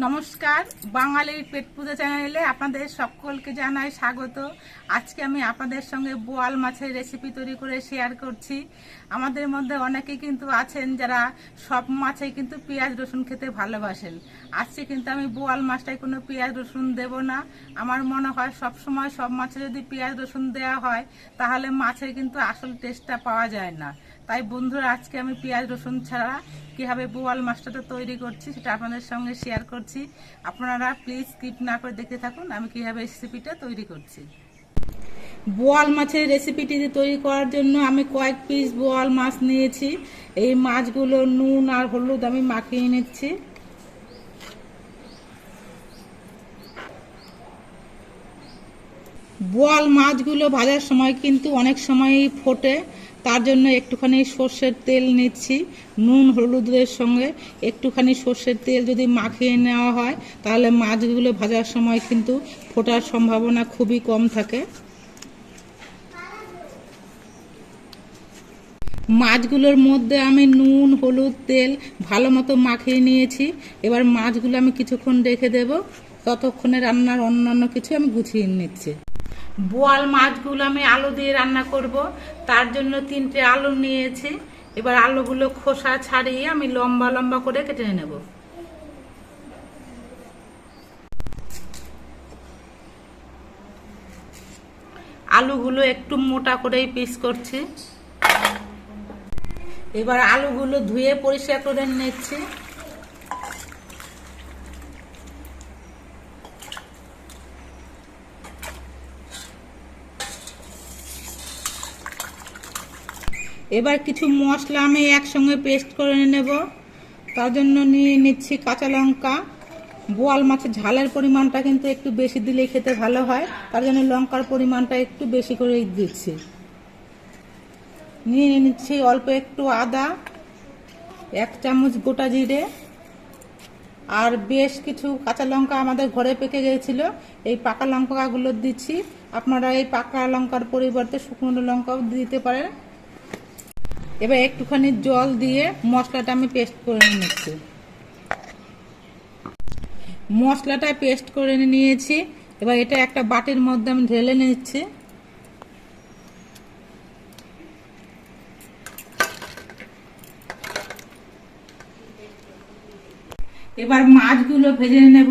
নমস্কার, বাঙালির পেট পুজো চ্যানেলে আপনাদের সকলকে জানাই স্বাগত। আজকে আমি আপনাদের সঙ্গে বোয়াল মাছের রেসিপি তৈরি করে শেয়ার করছি। আমাদের মধ্যে অনেকে কিন্তু আছেন যারা সব মাছে কিন্তু পেঁয়াজ, রসুন খেতে ভালোবাসেন। আজকে কিন্তু আমি বোয়াল মাছটায় কোনো পেঁয়াজ, রসুন দেব না। আমার মনে হয় সব সময় সব মাছে যদি পেঁয়াজ, রসুন দেওয়া হয়, তাহলে মাছের কিন্তু আসল টেস্টটা পাওয়া যায় না। তাই বন্ধুরা, আজকে আমি পেঁয়াজ, রসুন ছাড়া কীভাবে বোয়াল মাছটাতে তৈরি করছি সেটা আপনাদের সঙ্গে শেয়ার করছি। আপনারা প্লিজ স্কিপ না করে দেখতে থাকুন, আমি কীভাবে রেসিপিটা তৈরি করছি। বোয়াল মাছের রেসিপিটি তৈরি করার জন্য আমি কয়েক পিস বোয়াল মাছ নিয়েছি। এই মাছগুলো নুন আর হলুদ আমি মাখিয়ে নিচ্ছি। বোয়াল মাছগুলো ভাজার সময় কিন্তু অনেক সময়ই ফোটে। তার জন্য একটুখানি সর্ষের তেল নিচ্ছি, নুন, হলুদের সঙ্গে। একটুখানি সর্ষের তেল যদি মাখিয়ে নেওয়া হয়, তাহলে মাছগুলো ভাজার সময় কিন্তু ফোটার সম্ভাবনা খুবই কম থাকে। মাছগুলোর মধ্যে আমি নুন, হলুদ তেল ভালো মতো মাখিয়ে নিয়েছি। এবার মাছগুলো আমি কিছুক্ষণ রেখে দেব। ততক্ষণে রান্নার অন্যান্য কিছু আমি গুছিয়ে নিচ্ছি। বোয়াল মাছগুলো আমি আলু দিয়ে রান্না করব। তার জন্য তিনটে আলু নিয়েছি। এবার আলুগুলো খোসা ছাড়িয়ে আমি লম্বা লম্বা করে কেটে নেব। আলুগুলো একটু মোটা করেই পিস করছি। এবার আলুগুলো ধুয়ে পরিষ্কার করে নিচ্ছি। এবার কিছু মশলা আমি একসঙ্গে পেস্ট করে নেব। তার জন্য নিয়ে নিচ্ছি কাঁচা লঙ্কা। বোয়াল মাছের ঝালের পরিমাণটা কিন্তু একটু বেশি দিলে খেতে ভালো হয়। তার জন্য লঙ্কার পরিমাণটা একটু বেশি করে দিচ্ছি। নিয়ে নিচ্ছি অল্প একটু আদা, এক চামচ গোটা জিরে। আর বেশ কিছু কাঁচা লঙ্কা আমাদের ঘরে পেকে গিয়েছিল এই পাকা লঙ্কাগুলো দিচ্ছি। আপনারা এই পাকা লঙ্কার পরিবর্তে শুকনো লঙ্কাও দিতে পারেন। এবার একটুখানি জল দিয়ে মশলাটা আমি পেস্ট করে নিচ্ছি। মশলাটা পেস্ট করে নিয়েছি। এবার এটা একটা বাটির মধ্যে আমি ঢেলে নিচ্ছি। এবার মাছগুলো ভেজে নেব।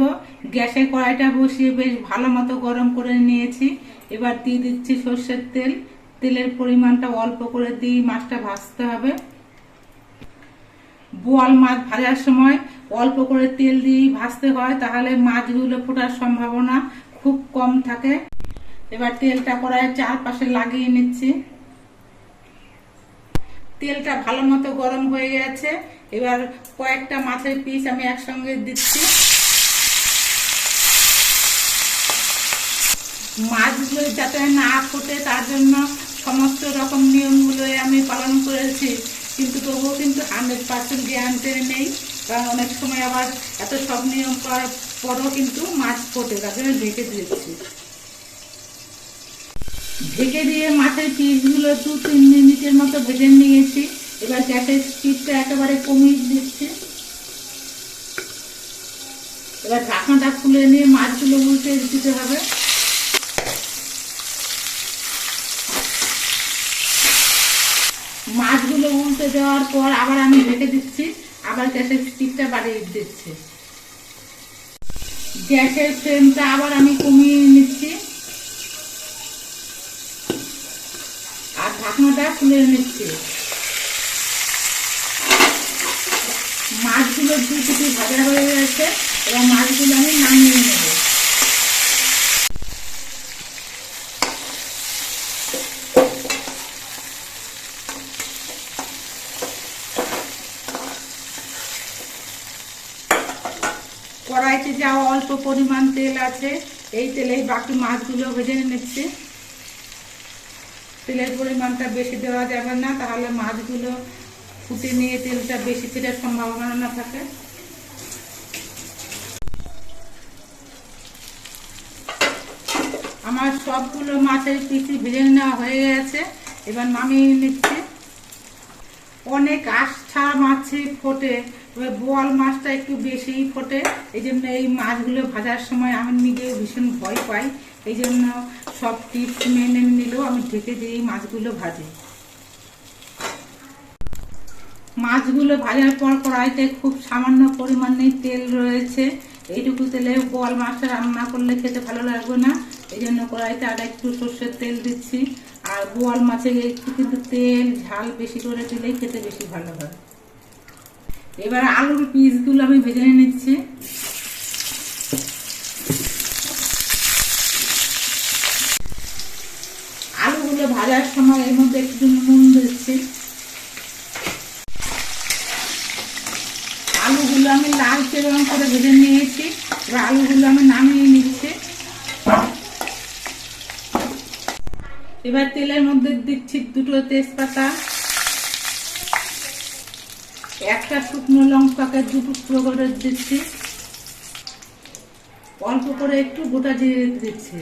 গ্যাসে কড়াইটা বসিয়ে বেশ ভালো মতো গরম করে নিয়েছি। এবার দিয়ে দিচ্ছি সর্ষের তেল। তেলের পরিমাণটা অল্প করে দিয়ে মাছটা ভাজতে হবে। বোয়াল মাছ ভাজার সময় অল্প করে তেল দিয়ে ভাজতে হয়, তাহলে মাছগুলো ফোটার সম্ভাবনা খুব কম থাকে। এবার তেলটা কড়াইয়ের চারপাশে লাগিয়ে নিচ্ছি। তেলটা ভালো মতো গরম হয়ে গেছে। এবার কয়েকটা মাছের পিস আমি একসঙ্গে দিচ্ছি। মাছগুলো যাতে না ফোটে, তার জন্য সমস্ত রকম নিয়মগুলো আমি পালন করেছি। কিন্তু তবুও কিন্তু হান্ড্রেড পার্সেন্ট গ্যারান্টি নেই। কারণ অনেক সময় আবার এত সব নিয়ম করার পরও কিন্তু মাছ ফোটে, তার জন্য ঢেকে দিয়েছি। ঢেকে দিয়ে মাছের পিসগুলো দু, তিন মিনিটের মতো ভেজে নিয়েছি। এবার গ্যাসের স্পিডটা একেবারে কমিয়ে দিচ্ছি। এবার ঢাকনাটা খুলে নিয়ে মাছগুলো উল্টে দিতে হবে। মাছগুলো উল্টে দেওয়ার পর আবার আমি ঢেকে দিচ্ছি। আবার গ্যাসের স্টিকটা বাড়িয়ে দিচ্ছি। গ্যাসের ফ্লেমটা আবার আমি কমিয়ে নিচ্ছি। আর ঢাকনাটা খুলে নিচ্ছি। মাছগুলো দু দুটি ভাজা হয়ে গেছে। এবং মাছগুলো আমি নামিয়ে নেব কড়াইতে যা অল্প পরিমাণ তেল আছে। এই তেলে বাকি মাছগুলো ভেজে নিচ্ছি। তেলের পরিমাণটা বেশি দেওয়া যাবে না, তাহলে মাছগুলো ফুটে নিয়ে তেলটা বেশি ছেড়ে সম্ভাবনা না থাকে। আমার সবগুলো মাছের পিসি ভেজে নেওয়া হয়ে গেছে। এবার নামিয়ে নিচ্ছি। অনেক আস্থা মাছে ফোটে বোয়াল মাছটা একটু বেশিই ফোটে। এই জন্য এই মাছগুলো ভাজার সময় আমি নিজেও ভীষণ ভয় পাই। এই জন্য সব টিপস মেনে নিলেও আমি ঢেকে দিয়ে এই মাছগুলো ভাজি। মাছগুলো ভাজার পর কড়াইতে খুব সামান্য পরিমাণে তেল রয়েছে। এইটুকু তেলে বোয়াল মাছটা রান্না করলে খেতে ভালো লাগবে না। এই জন্য কড়াইতে আর একটু সর্ষের তেল দিচ্ছি। আর বোয়াল মাছে একটু কিন্তু তেল, ঝাল বেশি করে দিলেই খেতে বেশি ভালো হয়। এবার আলুর পিসগুলো আমি ভেজে নিচ্ছি। আলুগুলো ভাজার সময় এর মধ্যে একটু নুন দিচ্ছি। আলুগুলো আমি লালচে রং করে ভেজে নিয়েছি। এবার আলুগুলো আমি নামিয়ে নিচ্ছি। এবার তেলের মধ্যে দিচ্ছি দুটো তেজপাতা, একটা শুকনো লঙ্কাকে দু টুকরো করে দিচ্ছি। অল্প করে একটু গোটা জিরে দিচ্ছি।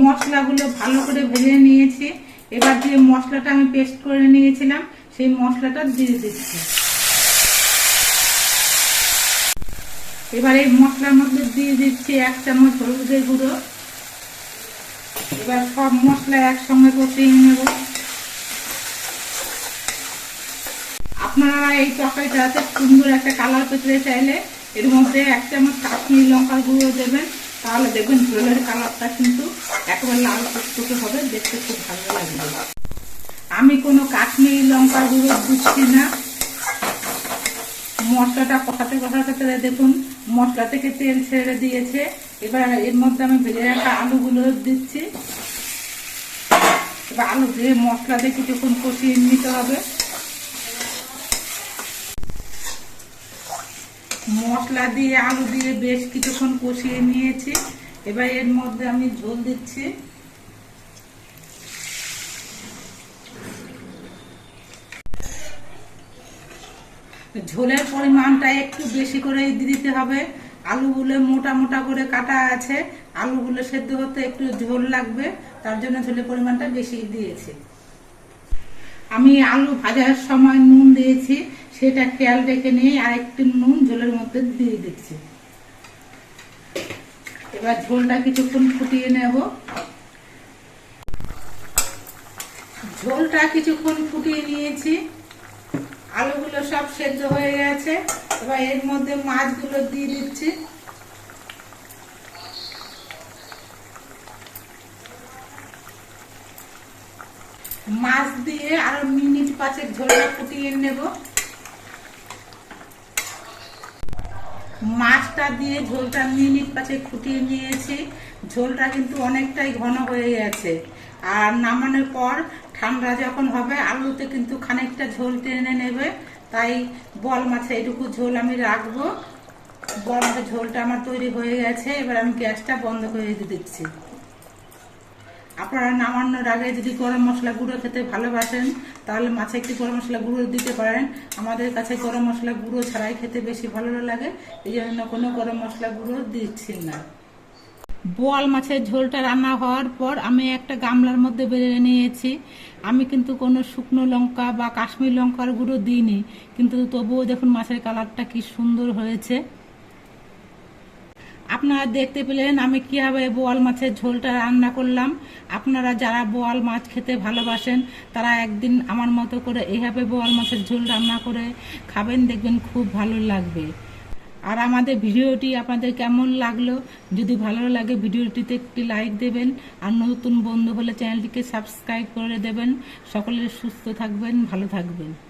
মশলাগুলো ভালো করে ভেজে নিয়েছি। এবার যে মশলাটা আমি পেস্ট করে নিয়েছিলাম, সেই মশলাটা দিয়ে দিচ্ছি। এবার এই মশলার মধ্যে দিয়ে দিচ্ছি এক চামচ হলুদের গুঁড়ো। এবার সব মশলা একসঙ্গে কষিয়ে নেব। আপনারা এই তরকারিটাতে সুন্দর একটা কালার পেতে চাইলে এর মধ্যে এক চামচ কাশ্মীর লঙ্কার গুঁড়ো দেবেন। তাহলে দেখবেন ঝোলের কালারটা কিন্তু একেবারে লাল টুকটুকে হবে, দেখতে খুব ভালো লাগবে। আমি কোনো কাশ্মীরি লঙ্কার গুঁড়ো দিচ্ছি না। মশলাটা কষাতে কষাতে দেখুন। মশলা থেকে তেল ছেড়ে দিয়েছে। এবার এর মধ্যে আমি ভেজে রাখা আলুগুলো দিচ্ছি। এবার আলু দিয়ে মশলা দিয়ে কিছুক্ষণ কষিয়ে নিতে হবে। মশলা দিয়ে আলু দিয়ে বেশ কিছুক্ষণ কষিয়ে নিয়েছি। এবার এর মধ্যে আমি ঝোল দিচ্ছি। ঝোলের পরিমাণটা একটু বেশি করে দিতে হবে। আলুগুলো মোটা মোটা করে কাটা আছে। আলুগুলো সেদ্ধ হতে একটু ঝোল লাগবে। তার জন্য ঝোলের পরিমাণটা বেশি দিয়েছি। আমি আলু ভাজার সময় নুন দিয়েছি। সেটা খেয়াল রেখে নিয়ে আর একটু নুন ঝোলের মধ্যে দিয়ে দিচ্ছি। এবার ঝোলটা কিছুক্ষণ ফুটিয়ে নেব। ঝোলটা কিছুক্ষণ ফুটিয়ে নিয়েছি। আলুগুলো সব সেদ্ধ হয়ে গেছে। এবার এর মধ্যে মাছগুলো দিয়ে দিচ্ছি। মাছ দিয়ে আরও মিনিট পাঁচেক ঝোলটা ফুটিয়ে নেব। মাছটা দিয়ে ঝোলটা মিনিট পাঁচেক ফুটিয়ে নিয়েছি। ঝোলটা কিন্তু অনেকটাই ঘন হয়ে গেছে। আর নামানোর পর ঠান্ডা যখন হবে, আলুতে কিন্তু খানিকটা ঝোল টেনে নেবে। তাই বল মাছে এটুকু ঝোল আমি রাখব। বল মাছের ঝোলটা আমার তৈরি হয়ে গেছে। এবার আমি গ্যাসটা বন্ধ করে দিচ্ছি। আপনারা নামানোর আগে যদি গরম মশলা গুঁড়ো খেতে ভালোবাসেন, তাহলে মাছে একটু গরম মশলা গুঁড়ো দিতে পারেন। আমাদের কাছে গরম মশলা গুঁড়ো ছাড়াই খেতে বেশি ভালো লাগে। এই জন্য কোনো গরম মশলা গুঁড়ো দিচ্ছি না। বোয়াল মাছের ঝোলটা রান্না হওয়ার পর আমি একটা গামলার মধ্যে বেড়ে নিয়েছি। আমি কিন্তু কোনো শুকনো লঙ্কা বা কাশ্মীর লঙ্কার গুঁড়ো দিইনি। কিন্তু তবুও দেখুন মাছের কালারটা কি সুন্দর হয়েছে। আপনারা দেখতে পেলেন আমি কীভাবে বোয়াল মাছের ঝোলটা রান্না করলাম। আপনারা যারা বোয়াল মাছ খেতে ভালোবাসেন, তারা একদিন আমার মতো করে এইভাবে বোয়াল মাছের ঝোল রান্না করে খাবেন, দেখবেন খুব ভালো লাগবে। আর আমাদের ভিডিওটি আপনাদের কেমন লাগল? যদি ভালো লাগে ভিডিওটিতে একটি লাইক দেবেন আর নতুন বন্ধু হলে চ্যানেলটিকে সাবস্ক্রাইব করে দেবেন। সকলে সুস্থ থাকবেন, ভালো থাকবেন।